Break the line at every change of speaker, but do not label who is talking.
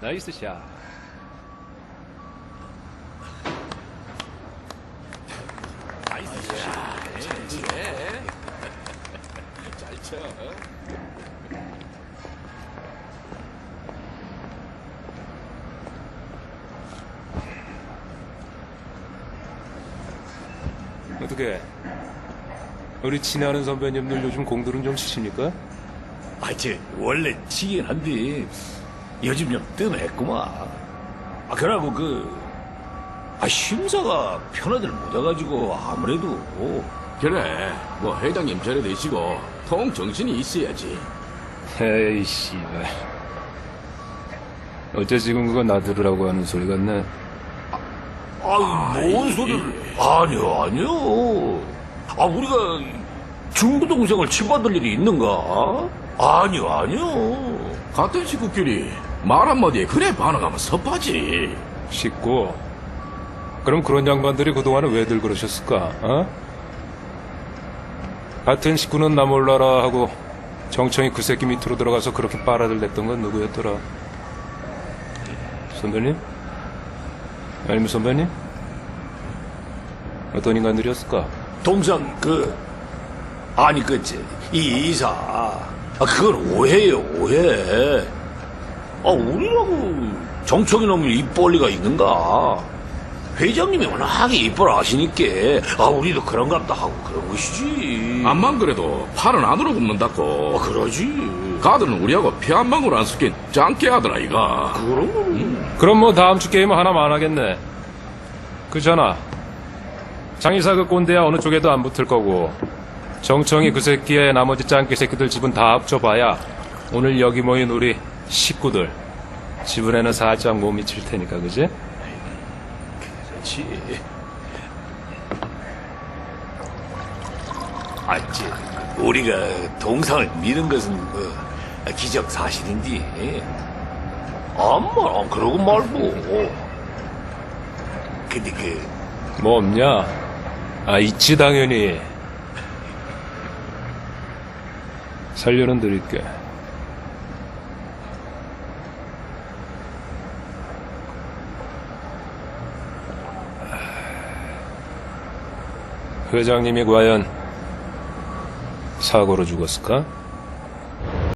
나이스 샷. 어떻게 우리 친하는 선배님들 요즘 공들은 좀 치십니까?
아, 쟤 원래 치긴 한데 요즘 좀 뜸했구만. 아, 그러고 그, 아, 심사가 편하들 못해가지고 아무래도
그래, 뭐 회장님 저래 되시고 통 정신이 있어야지.
에이 씨발 어째 지금 그거 나들으라고 하는 소리 같네
아유, 뭔 소리를. 아니요, 아니요. 아, 우리가 중구 동생을 침받을 일이 있는가? 아니요, 아니요.
같은 식구끼리 말 한마디에 그래 반응하면 섭하지.
식구 그럼 그런 양반들이 그동안에 왜들 그러셨을까 어? 같은 식구는 나 몰라라 하고 정청이 그 새끼 밑으로 들어가서 그렇게 빨아들 냈던 건 누구였더라 선배님? 아니면 선배님? 어떤 인간들이었을까?
동상, 그, 아니, 그, 저, 이 이사. 아, 그건 오해예요, 오해. 아, 우리라고 정청이 놈이 입벌리가 있는가? 회장님이 워낙에 이뻐 하시니까, 아, 우리도 그런갑다 하고 그런 것이지.
암만 그래도 팔은 안으로
아,
굽는다고.
그러지.
가들은 우리하고 피 한 방울 안 섞인 짱깨 하더라 이가.
그럼,
그럼 뭐 다음 주 게임은 하나만 하겠네. 그잖아. 장이사 그 꼰대야 어느 쪽에도 안 붙을 거고 정청이 그 새끼의 나머지 짱깨 새끼들 집은 다 합쳐봐야 오늘 여기 모인 우리 식구들 지분에는 살짝 못 미칠 테니까 그지?
그렇지. 아찌, 우리가 동상을 미는 것은 뭐 기적 사실인데, 암만 안 그러고 말고. 근데 그
뭐 없냐? 아 있지 당연히 살려는 드릴게 회장님이 과연 사고로 죽었을까?